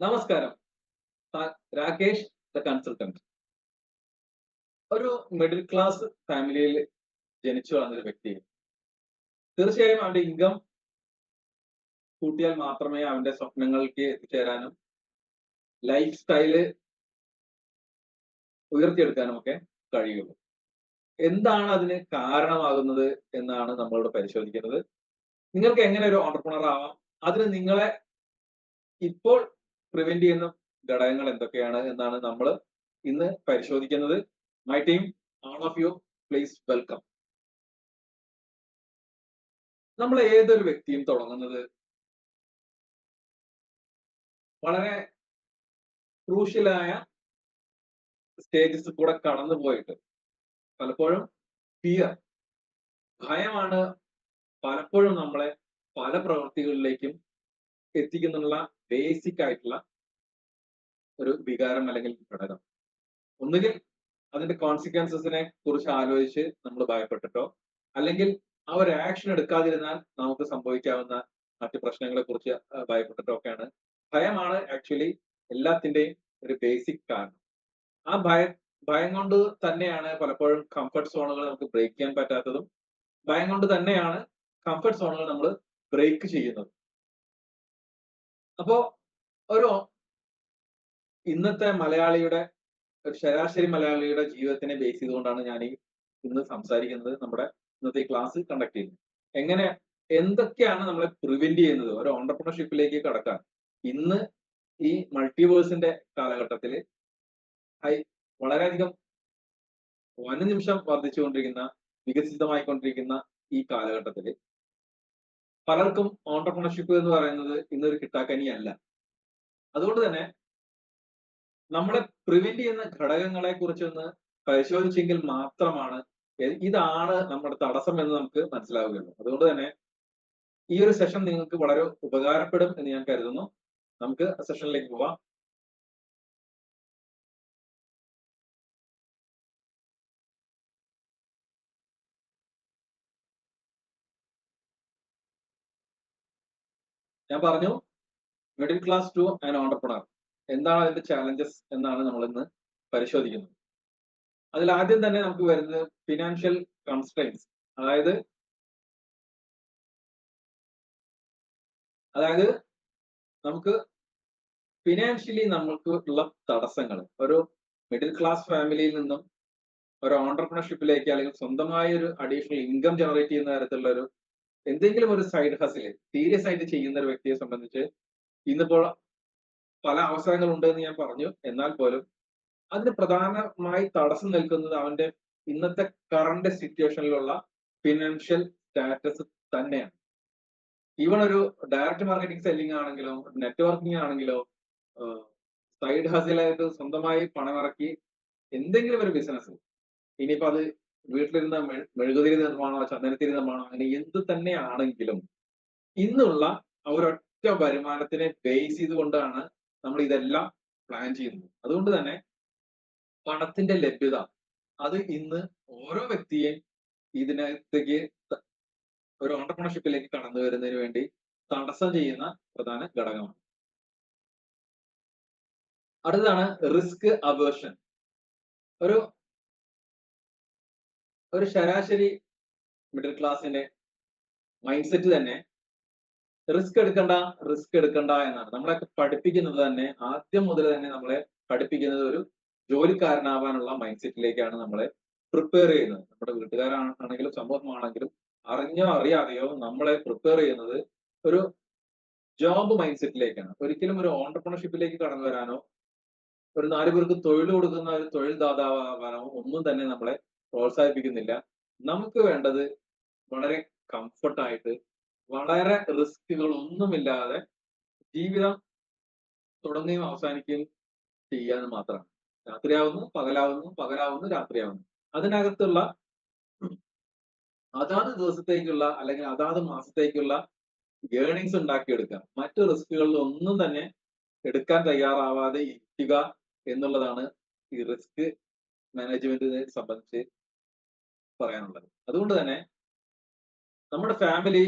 നമസ്കാരം. Rakesh the consultant ഒരു middle class ഫാമിലിയിൽ ജനിച്ചു വളർന്നൊരു വ്യക്തി. തീർച്ചയായും അവന്റെ ഇൻകം കൂട്ടിയാൽ മാത്രമേ അവന്റെ സ്വപ്നങ്ങൾക്ക് എത്തിച്ചേരാനും ലൈഫ് സ്റ്റൈൽ ഉയർത്തിയെടുക്കാനും ഒക്കെ കഴിയുള്ളൂ. എന്താണ് അതിന് കാരണമാകുന്നത് എന്നാണ് നമ്മളിവിടെ പരിശോധിക്കുന്നത്. നിങ്ങൾക്ക് എങ്ങനെ ഒരു ഓണ്ടർപ്രണർ ആവാം? അതിന് നിങ്ങളെ ഇപ്പോൾ പ്രിവെന്റ് ചെയ്യുന്ന ഘടകങ്ങൾ എന്തൊക്കെയാണ് എന്നാണ് നമ്മൾ ഇന്ന് പരിശോധിക്കുന്നത്. My team all of you please welcome നമ്മൾ ഏതൊരു വ്യക്തിയും തുടങ്ങുന്നത്? വളരെ ക്രൂഷ്യലായ സ്റ്റേജസ് കൂടെ കടന്നു പോയിട്ട് പലപ്പോഴും ഫിയർ ഭയമാണ് പലപ്പോഴും നമ്മളെ പല പ്രവൃത്തികളിലേക്കും എത്തിക്കുന്നുള്ള ബേസിക് ആയിട്ടുള്ള ഒരു വികാരം അല്ലെങ്കിൽ ഘടകം. ഒന്നുകിൽ അതിന്റെ കോൺസിക്വൻസസിനെ കുറിച്ച് ആലോചിച്ച് നമ്മൾ ഭയപ്പെട്ടിട്ടോ അല്ലെങ്കിൽ ആ ഒരു ആക്ഷൻ എടുക്കാതിരുന്നാൽ നമുക്ക് സംഭവിക്കാവുന്ന മറ്റ് പ്രശ്നങ്ങളെ കുറിച്ച് ഭയപ്പെട്ടിട്ടോ ഒക്കെയാണ്. ഭയമാണ് ആക്ച്വലി എല്ലാത്തിന്റെയും ഒരു ബേസിക് കാരണം. ആ ഭയ ഭയം കൊണ്ട് തന്നെയാണ് പലപ്പോഴും കംഫർട്ട് സോണുകൾ നമുക്ക് ബ്രേക്ക് ചെയ്യാൻ പറ്റാത്തതും ഭയം കൊണ്ട് തന്നെയാണ് കംഫർട്ട് സോണുകൾ നമ്മൾ ബ്രേക്ക് ചെയ്യുന്നത്. അപ്പോ ഒരു ഇന്നത്തെ മലയാളിയുടെ ഒരു ശരാശരി മലയാളിയുടെ ജീവിതത്തിനെ ബേസ് ചെയ്തുകൊണ്ടാണ് ഞാൻ ഈ ഇന്ന് സംസാരിക്കുന്നത് നമ്മുടെ ഇന്നത്തെ ക്ലാസ് കണ്ടക്ട് ചെയ്യുന്നത്. എങ്ങനെ എന്തൊക്കെയാണ് നമ്മളെ പ്രിവെന്റ് ചെയ്യുന്നത്? ഒരു ഓണ്ടർപ്രണർഷിപ്പിലേക്ക് കടക്കാൻ. ഇന്ന് ഈ മൾട്ടിവേഴ്സിന്റെ കാലഘട്ടത്തിൽ ഹൈ വളരെയധികം വനനിമിഷം വർദ്ധിച്ചുകൊണ്ടിരിക്കുന്ന വികസിതമായിക്കൊണ്ടിരിക്കുന്ന ഈ കാലഘട്ടത്തിൽ പലർക്കും ഓണ്ടർപ്രണർഷിപ്പ് എന്ന് പറയുന്നത് ഇന്നൊരു കിട്ടാക്കനിയല്ല. അതുകൊണ്ട് തന്നെ നമ്മളെ പ്രിവെന്റ് ചെയ്യുന്ന ഘടകങ്ങളെ കുറിച്ചൊന്ന് പരിശോധിച്ചെങ്കിൽ മാത്രമാണ് ഇതാണ് നമ്മുടെ തടസ്സം എന്ന് നമുക്ക് മനസ്സിലാവുകയുള്ളൂ. അതുകൊണ്ട് തന്നെ ഈ ഒരു സെഷൻ നിങ്ങൾക്ക് വളരെ ഉപകാരപ്പെടും എന്ന് ഞാൻ കരുതുന്നു. നമുക്ക് സെഷനിലേക്ക് പോവാം. ഞാൻ പറഞ്ഞു middle class to and entrepreneur എന്താണ് അതിന്റെ ചാലഞ്ചസ് എന്നാണ് നമ്മൾ ഇന്ന് പരിശോധിക്കുന്നത്. അതിൽ ആദ്യം തന്നെ നമുക്ക് വരുന്നത് ഫിനാൻഷ്യൽ കൺസ്ട്രെയിൻസ് അതായത് അതായത് നമുക്ക് ഫിനാൻഷ്യലി നമുക്ക് ഉള്ള തടസ്സങ്ങൾ. ഒരു മിഡിൽ ക്ലാസ് ഫാമിലിയിൽ നിന്നും ഒരു ഓണ്ടർപ്രണർഷിപ്പിലേക്ക് അല്ലെങ്കിൽ സ്വന്തമായ ഒരു അഡീഷണൽ ഇൻകം ജനറേറ്റ് ചെയ്യുന്ന തരത്തിലുള്ള ഒരു എന്തെങ്കിലും ഒരു സൈഡ് ഹസിൽ സീരിയസ് ആയിട്ട് ചെയ്യുന്ന ഒരു വ്യക്തിയെ സംബന്ധിച്ച് ഇന്നിപ്പോൾ പല അവസരങ്ങളുണ്ട് എന്ന് ഞാൻ പറഞ്ഞു. എന്നാൽ പോലും അതിന് പ്രധാനമായി തടസ്സം നിൽക്കുന്നത് അവന്റെ ഇന്നത്തെ കറണ്ട് സിറ്റുവേഷനിലുള്ള ഫിനാൻഷ്യൽ സ്റ്റാറ്റസ് തന്നെയാണ്. ഈവൺ ഒരു ഡയറക്റ്റ് മാർക്കറ്റിംഗ് സെല്ലിംഗ് ആണെങ്കിലോ നെറ്റ്വർക്കിംഗ് ആണെങ്കിലോ സൈഡ് ഹസിലായിട്ട് സ്വന്തമായി പണമിറക്കി എന്തെങ്കിലും ഒരു ബിസിനസ് ഇനിയിപ്പോ അത് വീട്ടിലിരുന്ന മെഴുകുതിരി നിർമ്മാണമോ ചന്ദനത്തിരി നിർമ്മാണമോ അങ്ങനെ എന്ത് തന്നെയാണെങ്കിലും ഇന്നുള്ള ആ ഒരൊറ്റ വരുമാനത്തിനെ ബേസ് ചെയ്തുകൊണ്ടാണ് നമ്മൾ ഇതെല്ലാം പ്ലാൻ ചെയ്യുന്നത്. അതുകൊണ്ട് തന്നെ പണത്തിന്റെ ലഭ്യത അത് ഇന്ന് ഓരോ വ്യക്തിയെയും ഇതിനകത്തേക്ക് ഒരു ഓണ്ടർപ്രണർഷിപ്പിലേക്ക് കടന്നു വരുന്നതിന് വേണ്ടി തടസ്സം ചെയ്യുന്ന പ്രധാന ഘടകമാണ്. അടുത്തതാണ് റിസ്ക് അവേർഷൻ ഒരു ഒരു ശരാശരി മിഡിൽ ക്ലാസിന്റെ മൈൻഡ് സെറ്റ് തന്നെ റിസ്ക് എടുക്കണ്ട റിസ്ക് എടുക്കണ്ട എന്നാണ്. നമ്മളെ പഠിപ്പിക്കുന്നത് തന്നെ ആദ്യം മുതൽ തന്നെ നമ്മളെ പഠിപ്പിക്കുന്നത് ഒരു ജോലിക്കാരനാവാനുള്ള മൈൻഡ് സെറ്റിലേക്കാണ് നമ്മളെ പ്രിപ്പയർ ചെയ്യുന്നത്. നമ്മുടെ വീട്ടുകാരാണെങ്കിലും സമൂഹമാണെങ്കിലും അറിഞ്ഞോ അറിയാതെയോ നമ്മളെ പ്രിപ്പയർ ചെയ്യുന്നത് ഒരു ജോബ് മൈൻഡ് സെറ്റിലേക്കാണ് ഒരിക്കലും ഒരു ഓണ്ടർപ്രണർഷിപ്പിലേക്ക് കടന്നു വരാനോ ഒരു നാല് പേർക്ക് തൊഴിൽ കൊടുക്കുന്ന ഒരു തൊഴിൽ ദാതാവാനോ ഒന്നും തന്നെ നമ്മളെ പ്രോത്സാഹിപ്പിക്കുന്നില്ല. നമുക്ക് വേണ്ടത് വളരെ കംഫർട്ടായിട്ട് വളരെ റിസ്കുകൾ ഒന്നുമില്ലാതെ ജീവിതം തുടങ്ങുകയും അവസാനിക്കുകയും ചെയ്യാന്ന് മാത്രമാണ് രാത്രിയാവുന്നു പകലാവുന്നു പകലാവുന്നു രാത്രിയാവുന്നു. അതിനകത്തുള്ള അതാത് ദിവസത്തേക്കുള്ള അല്ലെങ്കിൽ അതാത് മാസത്തേക്കുള്ള ഗേണിങ്സ് ഉണ്ടാക്കിയെടുക്കുക. മറ്റു റിസ്കുകളിൽ ഒന്നും തന്നെ എടുക്കാൻ തയ്യാറാവാതെ ഇരിക്കുക എന്നുള്ളതാണ് ഈ റിസ്ക് മാനേജ്മെന്റിനെ സംബന്ധിച്ച് പറയാനുള്ളത്. അതുകൊണ്ട് തന്നെ നമ്മുടെ ഫാമിലി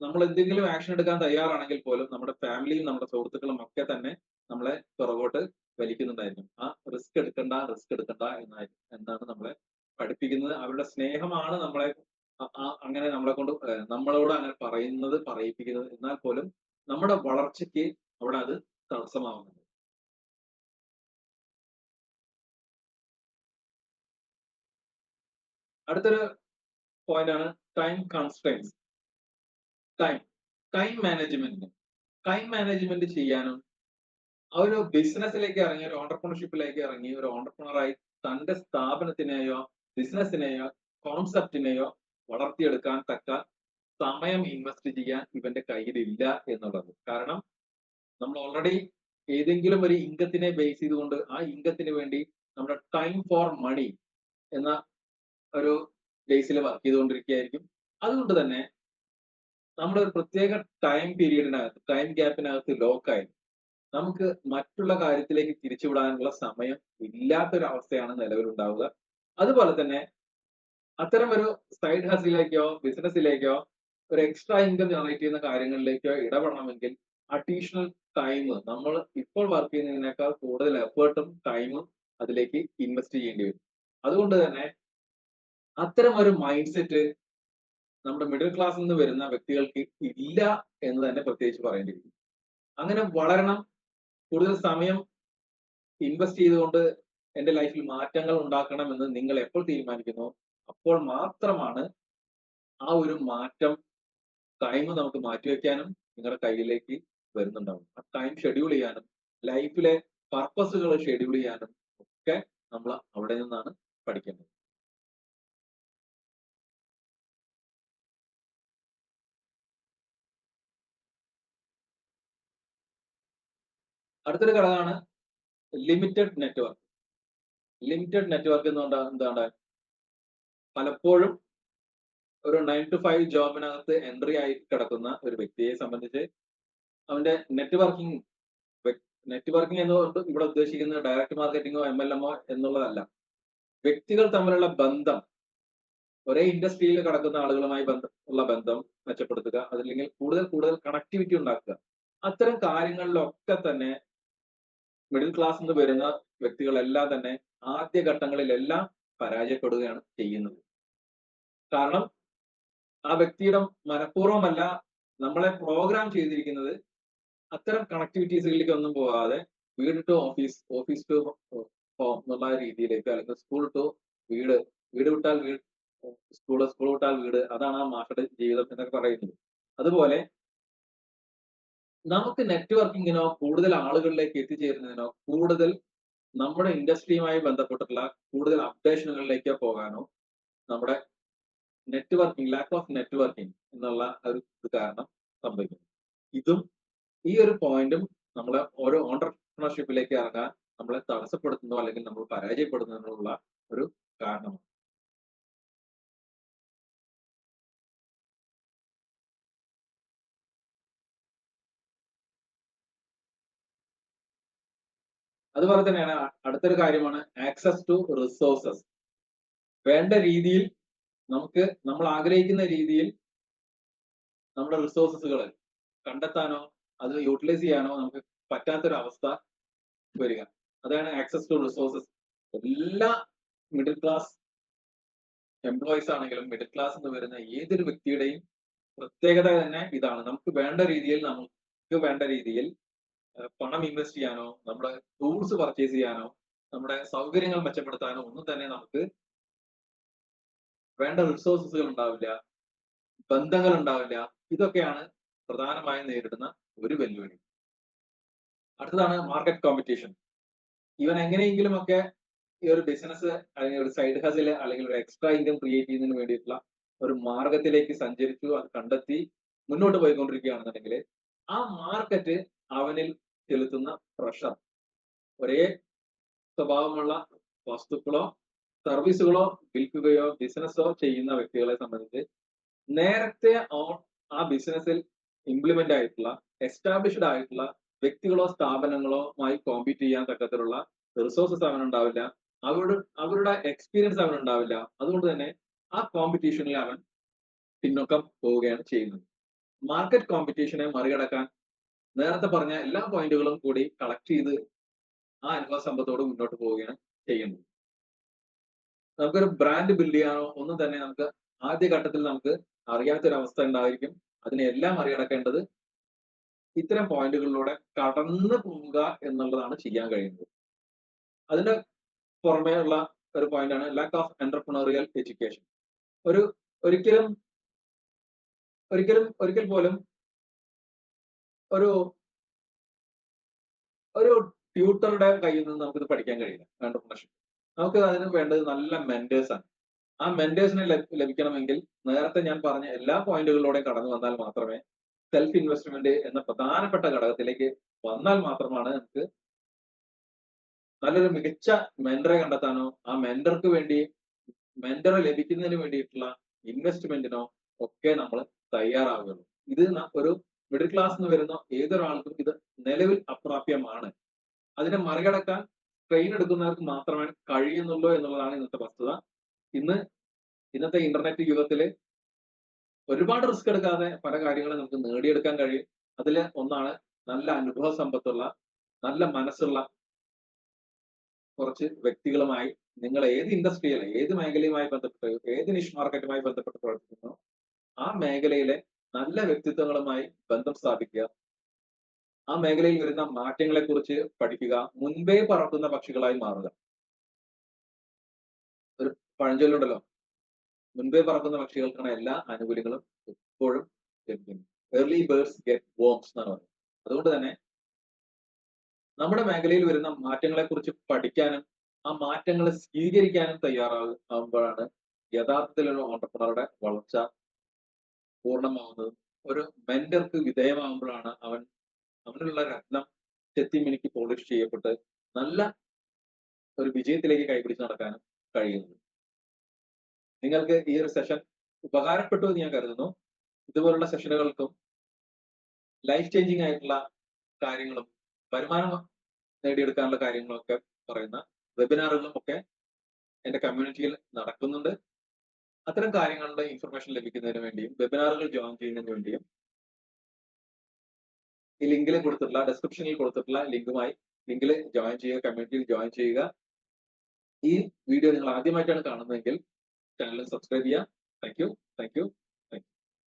നമ്മൾ എന്തെങ്കിലും ആക്ഷൻ എടുക്കാൻ തയ്യാറാണെങ്കിൽ പോലും നമ്മുടെ ഫാമിലിയും നമ്മുടെ സുഹൃത്തുക്കളും ഒക്കെ തന്നെ നമ്മളെ പുറകോട്ട് വലിക്കുന്നുണ്ടായിരിക്കും. ആ റിസ്ക് എടുക്കണ്ട റിസ്ക് എടുക്കണ്ട എന്നായിരിക്കും. എന്നാണ് നമ്മളെ പഠിപ്പിക്കുന്നത്? അവരുടെ സ്നേഹമാണ് നമ്മളെ അങ്ങനെ നമ്മളെ കൊണ്ട് നമ്മളോട് അങ്ങനെ പറയുന്നത് പറയിപ്പിക്കുന്നത്. എന്നാൽ പോലും നമ്മുടെ വളർച്ചയ്ക്ക് അവിടെ അത് തടസ്സമാവുന്നുണ്ട്. അടുത്തൊരു പോയിന്റ് ആണ് time constraints time time management time management ചെയ്യാനും ആ ഒരു ബിസിനസ്സിലേക്ക് ഇറങ്ങി ഒരു ഓണ്ടർപ്രണർഷിപ്പിലേക്ക് ഇറങ്ങി ഒരു ഓണ്ടർപ്രണറായി തന്റെ സ്ഥാപനത്തിനെയോ ബിസിനസ്സിനെയോ കോൺസെപ്റ്റിനെയോ വളർത്തിയെടുക്കാൻ തക്ക സമയം ഇൻവെസ്റ്റ് ചെയ്യാൻ ഇവന്റെ കയ്യിലില്ല എന്നുള്ളത്. കാരണം നമ്മൾ ഓൾറെഡി ഏതെങ്കിലും ഒരു ഇംഗത്തിനെ ബേസ് ചെയ്തുകൊണ്ട് ആ ഇംഗത്തിന് വേണ്ടി നമ്മുടെ ടൈം ഫോർ മണി എന്ന ഒരു ബേസിൽ വർക്ക് ചെയ്തുകൊണ്ടിരിക്കുകയായിരിക്കും. അതുകൊണ്ട് തന്നെ നമ്മുടെ ഒരു പ്രത്യേക ടൈം പീരീഡിനകത്ത് ടൈം ഗ്യാപ്പിനകത്ത് ലോക്കായി നമുക്ക് മറ്റുള്ള കാര്യത്തിലേക്ക് തിരിച്ചുവിടാനുള്ള സമയം ഇല്ലാത്തൊരു അവസ്ഥയാണ് നിലവിലുണ്ടാവുക. അതുപോലെ തന്നെ അത്തരം ഒരു സൈഡ് ഹസിലേക്കോ ബിസിനസ്സിലേക്കോ ഒരു എക്സ്ട്രാ ഇൻകം ജനറേറ്റ് ചെയ്യുന്ന കാര്യങ്ങളിലേക്കോ ഇടപെടണമെങ്കിൽ അഡീഷണൽ ടൈം നമ്മൾ ഇപ്പോൾ വർക്ക് ചെയ്യുന്നതിനേക്കാൾ കൂടുതൽ എഫേർട്ടും ടൈമും അതിലേക്ക് ഇൻവെസ്റ്റ് ചെയ്യേണ്ടി വരും. അതുകൊണ്ട് തന്നെ അത്തരം ഒരു മൈൻഡ് സെറ്റ് നമ്മുടെ മിഡിൽ ക്ലാസ്സിൽ നിന്ന് വരുന്ന വ്യക്തികൾക്ക് ഇല്ല എന്ന് തന്നെ പ്രത്യേകിച്ച് പറയേണ്ടിയിരിക്കുന്നു. അങ്ങനെ വളരണം കൂടുതൽ സമയം ഇൻവെസ്റ്റ് ചെയ്തുകൊണ്ട് എന്റെ ലൈഫിൽ മാറ്റങ്ങൾ ഉണ്ടാക്കണം എന്ന് നിങ്ങൾ എപ്പോൾ തീരുമാനിക്കുന്നു അപ്പോൾ മാത്രമാണ് ആ ഒരു മാറ്റം ടൈം നമുക്ക് മാറ്റിവെക്കാനും നിങ്ങളുടെ കയ്യിലേക്ക് വരുന്നുണ്ടാവും. ആ ടൈം ഷെഡ്യൂൾ ചെയ്യാനും ലൈഫിലെ പർപ്പസുകൾ ഷെഡ്യൂൾ ചെയ്യാനും ഒക്കെ നമ്മൾ അവിടെ നിന്നാണ് പഠിക്കേണ്ടത്. അടുത്തൊരു ഘടകമാണ് ലിമിറ്റഡ് നെറ്റ്വർക്ക് ലിമിറ്റഡ് നെറ്റ്വർക്ക് എന്നുകൊണ്ട് എന്താണ് പലപ്പോഴും ഒരു നയൻ ടു ഫൈവ് ജോബിനകത്ത് എൻട്രി ആയി കിടക്കുന്ന ഒരു വ്യക്തിയെ സംബന്ധിച്ച് അവന്റെ നെറ്റ്വർക്കിംഗ് നെറ്റ്വർക്കിംഗ് എന്നുകൊണ്ട് ഇവിടെ ഉദ്ദേശിക്കുന്നത് ഡയറക്റ്റ് മാർക്കറ്റിംഗോ എം എൽ എമ്മോ എന്നുള്ളതല്ല. വ്യക്തികൾ തമ്മിലുള്ള ബന്ധം ഒരേ ഇൻഡസ്ട്രിയിൽ കിടക്കുന്ന ആളുകളുമായി ബന്ധം ഉള്ള ബന്ധം മെച്ചപ്പെടുത്തുക അതല്ലെങ്കിൽ കൂടുതൽ കൂടുതൽ കണക്ടിവിറ്റി ഉണ്ടാക്കുക. അത്തരം കാര്യങ്ങളിലൊക്കെ തന്നെ മിഡിൽ ക്ലാസ് എന്ന് വരുന്ന വ്യക്തികളെല്ലാം തന്നെ ആദ്യ ഘട്ടങ്ങളിലെല്ലാം പരാജയപ്പെടുകയാണ് ചെയ്യുന്നത്. കാരണം ആ വ്യക്തിയുടെ മനഃപൂർവമല്ല നമ്മളെ പ്രോഗ്രാം ചെയ്തിരിക്കുന്നത്. അത്തരം കണക്ടിവിറ്റീസുകളിലേക്ക് ഒന്നും പോകാതെ വീട് to office office to home എന്നുള്ള രീതിയിലേക്ക് അല്ലെങ്കിൽ സ്കൂൾ ടു വീട് വീട് വിട്ടാൽ വീട് സ്കൂൾ സ്കൂൾ വിട്ടാൽ വീട് അതാണ് ആ മാഷയുടെ ജീവിതം എന്നൊക്കെ പറയുന്നത്. അതുപോലെ നമുക്ക് നെറ്റ്വർക്കിങ്ങിനോ കൂടുതൽ ആളുകളിലേക്ക് എത്തിച്ചേരുന്നതിനോ കൂടുതൽ നമ്മുടെ ഇൻഡസ്ട്രിയുമായി ബന്ധപ്പെട്ടിട്ടുള്ള കൂടുതൽ അപ്ഡേഷനുകളിലേക്കോ പോകാനോ നമ്മുടെ നെറ്റ്വർക്കിംഗ് ലാക്ക് ഓഫ് നെറ്റ്വർക്കിംഗ് എന്നുള്ള ഒരു ഇത് കാരണം സംഭവിക്കുന്നു. ഇതും ഈ ഒരു പോയിന്റും നമ്മളെ ഓരോ ഓണ്ടർപ്രണർഷിപ്പിലേക്ക് ഇറങ്ങാൻ നമ്മളെ തടസ്സപ്പെടുത്തുന്നതോ അല്ലെങ്കിൽ നമ്മൾ പരാജയപ്പെടുന്നതിനുള്ള ഒരു കാരണമാണ്. അതുപോലെ തന്നെയാണ് അടുത്തൊരു കാര്യമാണ് ആക്സസ് ടു റിസോഴ്സസ് വേണ്ട രീതിയിൽ നമുക്ക് നമ്മൾ ആഗ്രഹിക്കുന്ന രീതിയിൽ നമ്മുടെ റിസോഴ്സസുകൾ കണ്ടെത്താനോ അത് യൂട്ടിലൈസ് ചെയ്യാനോ നമുക്ക് പറ്റാത്തൊരു അവസ്ഥ വരിക. അതാണ് ആക്സസ് ടു റിസോഴ്സസ് എല്ലാ മിഡിൽ ക്ലാസ് എംപ്ലോയീസ് ആണെങ്കിലും മിഡിൽ ക്ലാസ് എന്ന് വരുന്ന ഏതൊരു വ്യക്തിയുടെയും പ്രത്യേകത തന്നെ ഇതാണ്. നമുക്ക് വേണ്ട രീതിയിൽ നമുക്ക് വേണ്ട രീതിയിൽ പണം ഇൻവെസ്റ്റ് ചെയ്യാനോ നമ്മുടെ ടൂൾസ് പർച്ചേസ് ചെയ്യാനോ നമ്മുടെ സൗകര്യങ്ങൾ മെച്ചപ്പെടുത്താനോ ഒന്നും തന്നെ നമുക്ക് വേണ്ട റിസോഴ്സസുകൾ ഉണ്ടാവില്ല ബന്ധങ്ങൾ ഉണ്ടാവില്ല. ഇതൊക്കെയാണ് പ്രധാനമായും നേരിടുന്ന ഒരു വെല്ലുവിളി. അടുത്തതാണ് മാർക്കറ്റ് കോമ്പറ്റീഷൻ ഇവൻ എങ്ങനെയെങ്കിലും ഒക്കെ ഈ ഒരു ബിസിനസ് അല്ലെങ്കിൽ ഒരു സൈഡ് ഹസിൽ അല്ലെങ്കിൽ ഒരു എക്സ്ട്രാ ഇൻകം ക്രിയേറ്റ് ചെയ്യുന്നതിന് വേണ്ടിയിട്ടുള്ള ഒരു മാർഗത്തിലേക്ക് സഞ്ചരിച്ചു അത് കണ്ടെത്തി മുന്നോട്ട് പോയിക്കൊണ്ടിരിക്കുകയാണെന്നുണ്ടെങ്കിൽ ആ മാർക്കറ്റ് അവനിൽ ചെലുത്തുന്ന പ്രഷർ ഒരേ സ്വഭാവമുള്ള വസ്തുക്കളോ സർവീസുകളോ വിൽക്കുകയോ ബിസിനസ്സോ ചെയ്യുന്ന വ്യക്തികളെ സംബന്ധിച്ച് നേരത്തെ ഓൺ ആ ബിസിനസ്സിൽ ഇംപ്ലിമെന്റ് ആയിട്ടുള്ള എസ്റ്റാബ്ലിഷ്ഡ് ആയിട്ടുള്ള വ്യക്തികളോ സ്ഥാപനങ്ങളോമായി കോമ്പീറ്റ് ചെയ്യാൻ തക്കത്തിലുള്ള റിസോഴ്സസ് അവനുണ്ടാവില്ല. അവരുടെ അവരുടെ എക്സ്പീരിയൻസ് അവനുണ്ടാവില്ല. അതുകൊണ്ട് തന്നെ ആ കോമ്പറ്റീഷനിൽ അവൻ പിന്നോക്കം പോവുകയാണ് ചെയ്യുന്നത്. മാർക്കറ്റ് കോമ്പറ്റീഷനെ മറികടക്കാൻ നേരത്തെ പറഞ്ഞ എല്ലാ പോയിന്റുകളും കൂടി കളക്ട് ചെയ്ത് ആ അനുഭവ സമ്പത്തോട് മുന്നോട്ട് പോവുകയാണ് ചെയ്യുന്നത്. നമുക്കൊരു ബ്രാൻഡ് ബിൽഡ് ചെയ്യാനോ ഒന്നും തന്നെ നമുക്ക് ആദ്യ ഘട്ടത്തിൽ നമുക്ക് അറിയാത്തൊരവസ്ഥ ഉണ്ടായിരിക്കും. അതിനെല്ലാം മറികടക്കേണ്ടത് ഇത്തരം പോയിന്റുകളിലൂടെ കടന്നു പോവുക എന്നുള്ളതാണ് ചെയ്യാൻ കഴിയുന്നത്. അതിന്റെ പുറമേ ഉള്ള ഒരു പോയിന്റാണ് ലാക്ക് ഓഫ് എന്റർപ്രണറിയൽ എഡ്യൂക്കേഷൻ ഒരു ഒരിക്കലും ഒരിക്കലും ഒരിക്കൽ പോലും ഒരു ഒരു ട്യൂട്ടറുടെ കയ്യിൽ നിന്ന് നമുക്കിത് പഠിക്കാൻ കഴിയില്ല. എന്റർപ്രണർഷിപ്പ് നമുക്ക് അതിന് വേണ്ടത് നല്ല മെന്റേഴ്സ് ആണ്. ആ മെന്റേഴ്സിനെ ലഭിക്കണമെങ്കിൽ നേരത്തെ ഞാൻ പറഞ്ഞ എല്ലാ പോയിന്റുകളിലൂടെ കടന്നു വന്നാൽ മാത്രമേ സെൽഫ് ഇൻവെസ്റ്റ്മെന്റ് എന്ന പ്രധാനപ്പെട്ട ഘടകത്തിലേക്ക് വന്നാൽ മാത്രമാണ് നമുക്ക് നല്ലൊരു മികച്ച മെന്ററെ കണ്ടെത്താനോ ആ മെന്റർക്ക് വേണ്ടി മെന്റർ ലഭിക്കുന്നതിന് വേണ്ടിയിട്ടുള്ള ഇൻവെസ്റ്റ്മെന്റിനോ ഒക്കെ നമ്മൾ തയ്യാറാവുകയുള്ളൂ. ഇത് ഒരു മിഡിൽ ക്ലാസ് എന്ന് വരുന്ന ഏതൊരാൾക്കും ഇത് നിലവിൽ അപ്രാപ്യമാണ്. അതിനെ മറികടക്കാൻ ട്രെയിൻ എടുക്കുന്നവർക്ക് മാത്രമേ കഴിയുന്നുള്ളൂ എന്നുള്ളതാണ് ഇന്നത്തെ വസ്തുത. ഇന്ന് ഇന്നത്തെ ഇന്റർനെറ്റ് യുഗത്തിൽ ഒരുപാട് റിസ്ക് എടുക്കാതെ പല കാര്യങ്ങളും നമുക്ക് നേടിയെടുക്കാൻ കഴിയും. അതിൽ ഒന്നാണ് നല്ല അനുഭവ സമ്പത്തുള്ള നല്ല മനസ്സുള്ള കുറച്ച് വ്യക്തികളുമായി നിങ്ങൾ ഏത് ഇൻഡസ്ട്രിയിൽ ഏത് മേഖലയുമായി ബന്ധപ്പെട്ട് ഏത് നിഷ് മാർക്കറ്റുമായി ബന്ധപ്പെട്ട് പ്രവർത്തിക്കുന്നു ആ മേഖലയിലെ നല്ല വ്യക്തിത്വങ്ങളുമായി ബന്ധം സ്ഥാപിക്കുക. ആ മേഖലയിൽ വരുന്ന മാറ്റങ്ങളെ കുറിച്ച് പഠിക്കുക. മുൻപേ പറക്കുന്ന പക്ഷികളായി മാറുക. ഒരു പഴഞ്ചൊല്ലുണ്ടല്ലോ. മുൻപേ പറക്കുന്ന പക്ഷികൾക്കാണ് എല്ലാ ആനുകൂല്യങ്ങളും എപ്പോഴും ലഭിക്കുന്നത്. ഏർലി ബേർഡ്സ് ഗെറ്റ് വോംസ് എന്നാണ് പറയുന്നത്. അതുകൊണ്ട് തന്നെ നമ്മുടെ മേഖലയിൽ വരുന്ന മാറ്റങ്ങളെ കുറിച്ച് പഠിക്കാനും ആ മാറ്റങ്ങളെ സ്വീകരിക്കാനും തയ്യാറാകുമ്പോഴാണ് യഥാർത്ഥത്തിലുള്ള ഓണ്ടർപ്രണറുടെ വളർച്ച പൂർണമാവുന്നത്. ഒരു മെന്റർക്ക് വിധേയമാകുമ്പോഴാണ് അവൻ അവനുള്ള രത്നം ചെത്തിമിനിക്ക് പോളിഷ് ചെയ്യപ്പെട്ട് നല്ല ഒരു വിജയത്തിലേക്ക് കൈപിടിച്ച് നടക്കാനും കഴിയുന്നത്. നിങ്ങൾക്ക് ഈ ഒരു സെഷൻ ഉപകാരപ്പെട്ടു എന്ന് ഞാൻ കരുതുന്നു. ഇതുപോലുള്ള സെഷനുകൾക്കും ലൈഫ് ചേഞ്ചിങ് ആയിട്ടുള്ള കാര്യങ്ങളും വരുമാനം നേടിയെടുക്കാനുള്ള കാര്യങ്ങളൊക്കെ പറയുന്ന വെബിനാറുകളും ഒക്കെ എന്റെ കമ്മ്യൂണിറ്റിയിൽ നടക്കുന്നുണ്ട്. അത്തരം കാര്യങ്ങളുടെ ഇൻഫർമേഷൻ ലഭിക്കുന്നതിന് വേണ്ടിയും വെബിനാറുകൾ ജോയിൻ ചെയ്യുന്നതിന് വേണ്ടിയും ഈ ലിങ്കിൽ കൊടുത്തിട്ടുള്ള ഡിസ്ക്രിപ്ഷനിൽ കൊടുത്തിട്ടുള്ള ലിങ്കുമായി ലിങ്കിൽ ജോയിൻ ചെയ്യുക കമ്മ്യൂണിറ്റിയിൽ ജോയിൻ ചെയ്യുക. ഈ വീഡിയോ നിങ്ങൾ ആദ്യമായിട്ടാണ് കാണുന്നതെങ്കിൽ ചാനൽ സബ്സ്ക്രൈബ് ചെയ്യുക. Thank you thank you